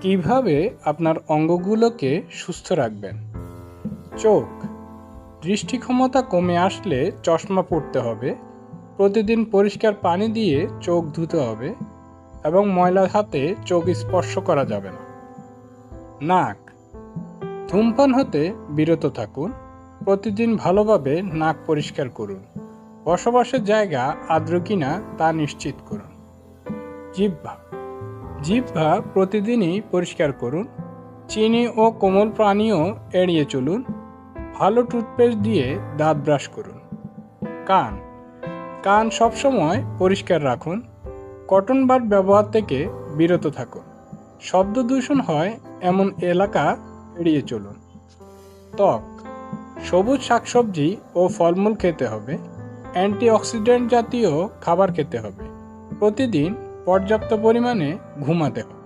কীভাবে আপনার অঙ্গগুলোকে সুস্থ রাখবেন? চোখ দৃষ্টি ক্ষমতা কমে আসলে চশমা পরতে হবে, প্রতিদিন পরিষ্কার পানি দিয়ে চোখ ধুতে হবে এবং ময়লা হাতে চোখ স্পর্শ করা যাবে না। নাক, ধূমপান হতে বিরত থাকুন, প্রতিদিন ভালোভাবে নাক পরিষ্কার করুন, বসবাসের জায়গা আর্দ্র কিনা তা নিশ্চিত করুন। জিহ্বা জিহ্বা প্রতিদিনই পরিষ্কার করুন। চিনি ও কোমল প্রাণীও এড়িয়ে চলুন। ভালো টুথপেস্ট দিয়ে দাঁত ব্রাশ করুন। কান। কান সবসময় পরিষ্কার রাখুন। কটন বাড ব্যবহার থেকে বিরত থাকুন। শব্দ দূষণ হয় এমন এলাকা এড়িয়ে চলুন। ত্বক। সবুজ শাকসবজি ও ফলমূল খেতে হবে। অ্যান্টিঅক্সিডেন্ট জাতীয় খাবার খেতে হবে। প্রতিদিন পর্যাপ্ত পরিমাণে ঘুমাতে হবে